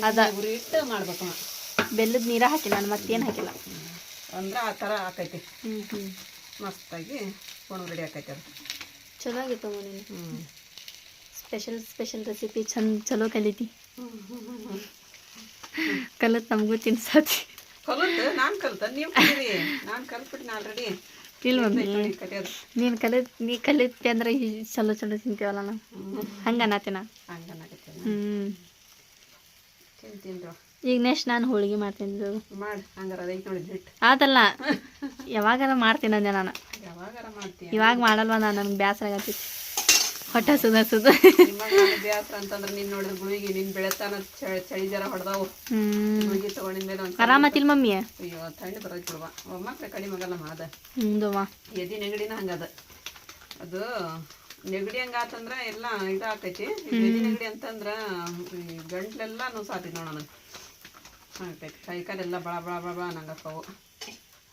ಅದ. ಉರಿ ಇಟ್ಟು ಮಾಡ್ಬೇಕು ಬೆಲ್ಲದ ನೀರ ಹಾಕಿಲ್ಲ ನಾನು ಮತ್ತೇನು ಹಾಕಿಲ್ಲ. ಅಂದ್ರೆ ಆ ಥರ ಹ್ಞೂ ಮಸ್ತಾಗಿ ಕೊಣ್ ರೆಡಿ ಆಕೈತಿ ಅದು. ಚೆನ್ನಾಗಿತ್ತು ಹ್ಞೂ ಸ್ಪೆಷಲ್ ಸ್ಪೆಷಲ್ ರೆಸಿಪಿ ಚಂದ ಚಲೋ ಕಲಿತಿ. ಕಲತ್ ನಮಗೂ ತಿನ್ಸತಿ. ಕಲಿತು ನಾನು ಕಲ್ತ. ನೀವು ಕಲೀರಿ. ನಾನು ಆಲ್ರೆಡಿ ಕಲಿಯೋದು. ಕಲಿತ್ ನೀ ಕಲಿತಿ ಅಂದ್ರೆ ಚಲೋ ಚಲೋ ತಿಂತೀವಲ್ಲ ನಾವು ಹಂಗೆ ಹ್ಞೂ ಈಗ ನೆಕ್ಸ್ಟ್ ನಾನು ಹೋಳಿಗೆ ಮಾಡ್ತೀನಿ ಇದು. ಮಾಡಿ. ಹಂಗಾರ ಅದೈತೆ ನೋಡಿ ಹಿಟ್ಟು ಆತಲ್ಲ. ಯಾವಾಗಾರ ಮಾಡ್ತೀನಿ ಅಂದೆ ನಾನು. ಯಾವಾಗಾರ ಇವಾಗ ಮಾಡಲ್ವ ನಾನು? ನನಗೆ ಬೇಸರ ಹೊಟ್ಟೆ ಸುದ ಅಂತಂದ್ರೆ ನೀನ್ ನೋಡಿದ್ರೆ ಗುಳಿಗೆ ನಿನ್ ಬೆಳೆತಾನ ಚಳಿ ಜರ ಹೊಡೆದವು. ಗುಳಿಗೆ ತಗೊಂಡಿದ ಮೇಲೆ ಒಂದ್ ಆರಾಮತಿಲ್ ಮಮ್ಮಿ? ಅಯ್ಯೋ ತಣ್ಣಿ ಬರೋದ್ ಬಿಡುವ. ಮಕ್ಳು ಕಡಿಮೆ ಆಗಲ್ಲ ಮಾದ ಹ್ಞೂದವ್ವ ಎದಿ ನೆಗಡಿನ ಹಂಗದ ಅದು. ನೆಗಡಿ ಹಂಗಾತಂದ್ರ ಎಲ್ಲ ಇದು ಆಕೈತಿ ಇದು ಎದಿ ನೆಗಡಿ ಅಂತಂದ್ರ ಗಂಟ್ಲೆಲ್ಲ ನೋಡ ನನಗೆ ಹಂಗಾಕೈತಿ ಕೈ ಕಾಲೆಲ್ಲ ಬಳ ಬಳ ಬಳ ಬಳ ನಂಗಾಕವು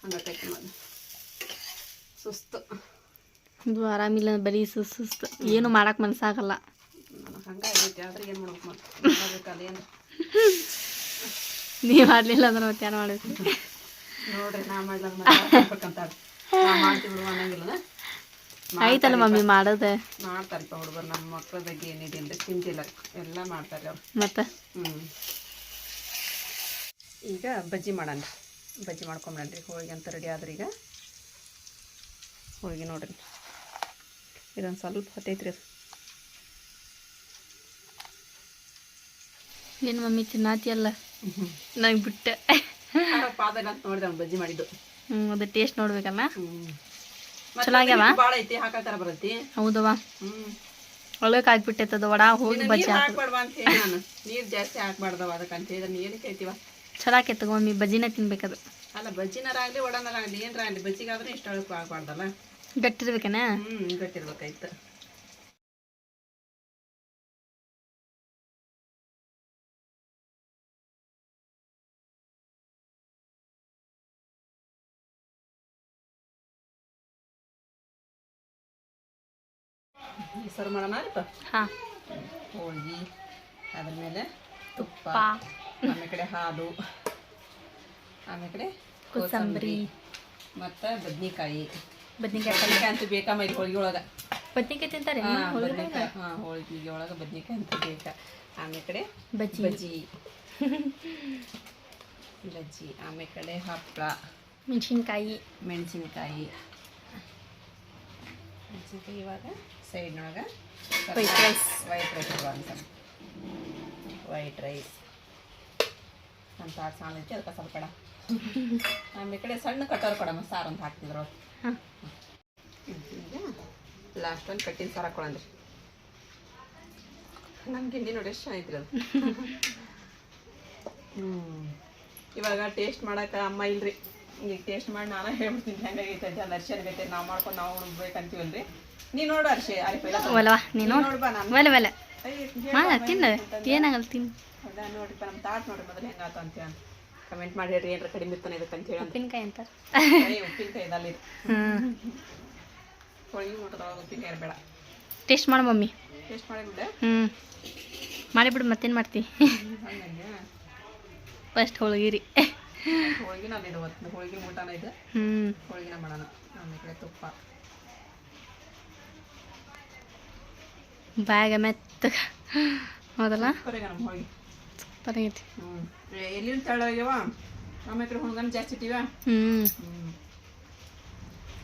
ಹಂಗಾಕೈತಿ ಮಾದ ಸುಸ್ತು. ಇದು ಆರಾಮಿಲ್ಲ ಬರೀ ಸುಸ್ತು ಸುಸ್ತು ಏನು ಮಾಡಕ್ ಮನ್ಸಾಗಲ್ಲ. ನನಗೆ ಹಂಗಾಗೈತಿ ಆದ್ರೆ ಏನು ಮಾಡ್ಬೇಕು ಮತ್ತೆ ಮಾಡ್ಬೇಕಲ್ಲ ಏನು? ನೀವ್ ಮಾಡ್ಲಿಲ್ಲ ಅಂದ್ರೆ ಮತ್ತೆ ಏನು ಮಾಡ್ಬೇಕು? ಆಯ್ತಲ್ಲ ಮಮ್ಮಿ ಮಾಡೋದೆ. ಮಾಡ್ತಾರಪ್ಪ ಹುಡುಗರು ನಮ್ಮ ಮಕ್ಕಳ ಬಗ್ಗೆ ಏನಿದೆ ಅಂದ್ರೆ ಚಿಂತಿಲ್ಲ ಎಲ್ಲ ಮಾಡ್ತಾರೆ ಅವ್ರು. ಮತ್ತೆ? ಈಗ ಬಜ್ಜಿ ಮಾಡೋಣ. ಬಜ್ಜಿ ಮಾಡ್ಕೊಂಬಿಡಣ್ರಿ ಹೋಳಿಗೆ ಅಂತ ರೆಡಿ ಆದ್ರೆ ಈಗ ಹೋಳಿಗೆ ನೋಡ್ರಿ. ಇದೊಂದು ಸ್ವಲ್ಪ ಹೊತ್ತೈತ್ರಿ ಅದು. ಏನು ಮಮ್ಮಿ ಚೆನ್ನಾತಿಯಲ್ಲ ಅಲ್ಲ? ನಂಗೆ ಬಿಟ್ಟೆ. ಪಾದಾಗ ಅಂತ ನೋಡಿದೆ ಅವ್ನು ಬಜ್ಜಿ ಮಾಡಿದ್ದು. ಹ್ಞೂ ಅದು ಟೇಸ್ಟ್ ನೋಡ್ಬೇಕಲ್ಲ? ಚೆನ್ನಾಗ್ಯಾವ? ಭಾಳ ಐತಿ ಹಾಕತ್ತಾರ ಬರತ್ತಿ. ಹ್ಞೂ ಒಳಗೆ ಆಗ್ಬಿಟ್ಟೈತದ ವಡ ಹೋಗಿ ಬಜ್ಜಿ ಹಾಕು ಹಾಕ್ಬಾರ್ದು ಅಂತ ಹೇಳಿ ನಾನು. ನೀರು ಜಾಸ್ತಿ ಹಾಕ್ಬಾರ್ದವ ಅದಕ್ಕೆ ಅಂತ ಹೇಳಿದ್ರೆ ನೀರು ಕೇಳ್ತೀವ ಚಲೋ ಆಕೈತೆ ಮಮ್ಮಿ ಬಜ್ಜಿನ ತಿನ್ಬೇಕದು. ಅಲ್ಲ ಬಜ್ಜಿನಾರಾಗಲಿ ವಡನಾರಾಗಲಿ ಏನಾರ ಆಗಲಿ ಬಜ್ಜಿಗಾದ್ರೆ ಇಷ್ಟ ಆಗ್ಬಾರ್ದಲ್ಲ. ಗಟ್ಟಿರ್ಬೇಕನ? ಹ್ಮ್ ಗಟ್ಟಿರ್ಬೇಕಾಯ್ತು. ಸರ್ವ್ ಮಾಡೋಣ ಹಾಂ. ಹೋಳ್ಗಿ ಅದ್ರ ಮೇಲೆ ತುಪ್ಪ. ನಮ್ಮ ಆಮೇಲೆ ಕಡೆ ಹಾಲು ಆಮೇಲೆ ಕಡೆ ಕೋಸಂಬರಿ ಮತ್ತು ಬದ್ನಿಕಾಯಿ. ಬದ್ನಿಕಾಯಿ ಬದ್ನಿಕಾಯಿ ಅಂತೂ ಬೇಕಾಮ ಇದು ಹೋಳ್ಗೆ ಒಳಗೆ? ಬದ್ನಿಕಾಯಿ ತಿಂತಾರೆ. ಬದ್ನಿಕಾಯಿ ಹಾಂ ಹೋಳಿಗೆ ಒಳಗೆ ಬದ್ನಿಕಾಯಿ ಅಂತ ಬೇಕಾ? ಆಮೇಲೆ ಕಡೆ ಬಜ್ಜಿ. ಬಜ್ಜಿ. ಬಜ್ಜಿ ಆಮೇಲೆ ಕಡೆ ಹಪ್ಪಳ ಮೆಣಸಿನ್ಕಾಯಿ. ಮೆಣಸಿನ್ಕಾಯಿ. ಮೆಣಸಿನ್ಕಾಯಿ ಇವಾಗ ಸೈಡ್ನೊಳಗೆ ವೈಟ್ ರೈಸ್ ವೈಟ್ ರೈಸ್ ಅಂತ. ವೈಟ್ ರೈಸ್ ಅಂತ ಐತಿ ಅದಕ್ಕೆ ಸ್ವಲ್ಪ ಕಡ. ಆಮೇಲೆ ಕಡೆ ಸಣ್ಣ ಕಟ್ಟೋರು ಕೊಡಮ್ಮ ಸಾರು ಅಂತ ಹಾಕ್ತಿದ್ರು. ಹಾಂ ಲಾಸ್ಟ್ ಒಂದು ಕಟ್ಟಿನ ಸಾರು ಹಾಕೊಳ್ಳಂದ್ರಿ ನಮ್ಗೆ ಹಿಂದಿ ನೋಡಿ ಎಷ್ಟು ಚೆನ್ನಾಗಿದ್ರಿ ಅದು ಹ್ಞೂ ಇವಾಗ ಟೇಸ್ಟ್ ಮಾಡಕ್ಕೆ ಅಮ್ಮ ಇಲ್ರಿ ಈಗ ಟೇಸ್ಟ್ ಮಾಡಿ ನಾನು ಹೇಳ್ಬಿಡ್ತೀನಿ ಹೆಂಗಾಗೈತೆ ಅಂತ ಅಂದ್ ಅರ್ಶಿ ಆಗೈತೆ ನಾವು ಮಾಡ್ಕೊಂಡು ನಾವು ಉಣ್ಬೇಕಂತೀವಲ್ರಿ ನೀ ನೋಡು ಅರ್ಶಿ ನೀನು ತಿನ್ನು. ಏನಾಗಲ್ಲ ತಿನ್ನು ಹೌದಾ ನೋಡ್ರಿಪ್ಪ ನಮ್ಮ ತಾಟ್ ನೋಡ್ರಿ ಮೊದಲು ಹೆಂಗಾತ ಅಂತ ಕಮೆಂಟ್ ಮಾಡಿ ಹೇಳ್ರಿ ಏನಾರ ಕಡಿಮೆ ಇರ್ತಾನೆ ಇದಕ್ಕೆ ಅಂತ ಹೇಳಿ ಅಂತ. ಉಪ್ಪಿನಕಾಯಿ ಅಯ್ಯ, ಉಪ್ಪಿನಕಾಯಿ ಹ್ಞೂ ಹೋಳಿಗೆ ಊಟದೊಳಗೆ ಉಪ್ಪಿನಕಾಯಿ ಬೇಡ ಟೇಸ್ಟ್ ಮಾಡು ಮಮ್ಮಿ. ಟೇಸ್ಟ್ ಮಾಡಿಬಿಡ ಹ್ಞೂ ಮಾಡಿಬಿಡು ಮತ್ತೇನು ಮಾಡ್ತಿ? ಫಸ್ಟ್ ಹೋಳಿಗಿರಿ ಹೋಳಿಗೆನ ಅಲ್ಲಿದೆ ಒತ್ತು ಹೋಳಿಗೆ ಊಟನ ಇದೆ. ಹ್ಞೂ ಹೋಳಿಗೆನ ಮಾಡೋಣ. ಆಮೇಲೆ ತುಪ್ಪ. ಬ್ಯಾಗ ಮೆತ್ತಗ. ಹೌದಲ್ಲ? ನಮ್ಮ ಹೋಳಿಗೆ. ಸೂಪರ್ ಆಗೈತಿ ಹ್ಞೂ ಎಲ್ಲಿಂದ ತೆಳ್ಳ ಆಗ್ಯಾವ ಆಮೇಲೆ ಹುಣ್ಗನ ಜಾಸ್ತಿ ಇಟ್ಟಿವ ಹ್ಞೂ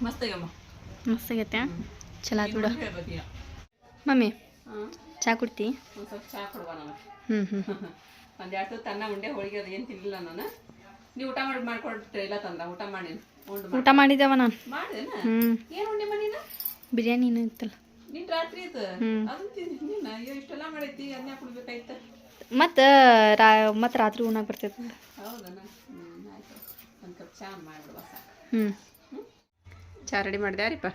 ಮಸ್ತ್ ಆಗ್ಯಮ್ಮ ಮಸ್ತ್ ಆಗೈತೆ. ಚಲೋ ಆತು ಬಿಡು. ಮಮ್ಮಿ ಚಾ ಕುಡ್ತಿ? ಒಂದು ಸ್ವಲ್ಪ ಚಹಾ ಕೊಡುವ ನಾನು ಹ್ಞೂ ಹ್ಞೂ ಒಂದು ಎರಡು ತನ್ನ ಉಂಡೆ ಹೋಳಿಗೆ ಅದು ಏನು ತಿನ್ನಲಿಲ್ಲ ನಾನು. ನೀವು ಊಟ ಮಾಡಿ ಮಾಡ್ಕೊಟ್ರೆ ಇಲ್ಲ ತಂದ ಊಟ ಮಾಡಿ ಊಟ ಮಾಡಿದವ ನಾನು. ಮಾಡಿದೇನ? ಏನು ಉಂಡೆ ಮಾಡಿನ ಬಿರಿಯಾನಿ ಇತ್ತಲ್ಲ. ನಿನ್ ರಾತ್ರಿ ಇದು ಹ್ಮ್. ಅದನ್ನ ತಿಂದಿ ನೀನು ಅಯ್ಯೋ ಇಷ್ಟೆಲ್ಲ ಮಾಡೈತಿ ಅದನ್ನ ಕುಡ್ಬೇಕಾಯ್ತ. ಮತ್ತು ರಾ ಮತ್ತು ರಾತ್ರಿ ಉಣ್ಣಾಕ ಬರ್ತೈತೆ ಹ್ಞೂ ಚಾ ರೆಡಿ ಮಾಡಿದೆ ಯಾರಿಪ್ಪ?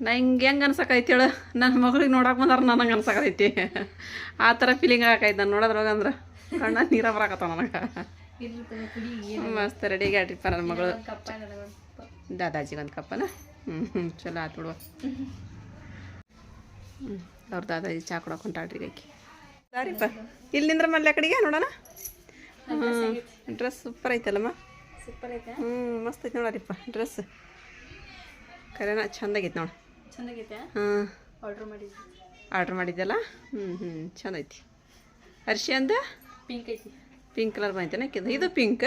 ನಾ ಹಿಂಗೆ ಹೆಂಗೆ ಅನ್ಸಕೈತಿ ಹೇಳು. ನನ್ನ ಮಗಳಿಗೆ ನೋಡಕ್ಕೆ ಬಂದಾರ ನನಗೆ ಅನ್ಸಕೈತಿ. ಆ ಥರ ಫೀಲಿಂಗ್ ಆಗೈತೆ ನಾನು ನೋಡೋದ್ರಾಗ ಅಂದ್ರೆ. ಕಣ್ಣ ನೀರ ಬರಾಕತ್ತ ನನಗೆ. ಮಸ್ತ್ ರೆಡಿ ಆಗ್ಯಾಡ್ರಿಪ್ಪ ನನ್ನ ಮಗಳು. ದಾದಾಜಿಗೆ ಒಂದು ಕಪ್ಪನ? ಹ್ಞೂ ಹ್ಞೂ ಚಲೋ ಆತು ಬಿಡುವ ಹ್ಞೂ ಅವ್ರ ದಾದಾಜಿ ಚಾ ಕೊಡಕ್ಕೆ ಹೊಂಟಾಡ್ರಿ ಆಕಿ ಸಾರಿಪ್ಪ ಇಲ್ಲಿ ನಿಂದ್ರ ಮಲ್ಲೆ ಕಡೆಗೆ ನೋಡೋಣ? Dress super ಐತಲ್ಲಮ್ಮ? ಸೂಪರ್ ಐತೆ? ಹ್ಞೂ ಮಸ್ತ್ ಐತೆ ನೋಡಾರಿಪ್ಪ ಡ್ರೆಸ್ ಕರೆನ ಚಂದಾಗೈತೆ ನೋಡು. ಚಂದಾಗೈತೆ ಹಾಂ. ಆರ್ಡ್ರ್ ಮಾಡಿದ್ದೆ ಆರ್ಡ್ರ್ ಮಾಡಿದ್ದೆಲ್ಲ ಹ್ಞೂ ಹ್ಞೂ ಚಂದ ಐತಿ. ಅರ್ಶಿ ಅಂದ? ಪಿಂಕ್ ಐತಿ. ಪಿಂಕ್ ಕಲರ್ ಬಂತೇನೆ ಇದು ಇದು. ಪಿಂಕ್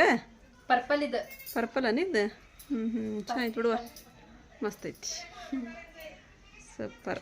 ಪರ್ಪಲ್ ಇದು? ಪರ್ಪಲ್ ಅನಿದ್ದು ಹ್ಞೂ ಹ್ಞೂ ಚೆನ್ನಾಗಿತ್ತು ಬಿಡುವ ಮಸ್ತ್ ಐತಿ. ಸೂಪರ್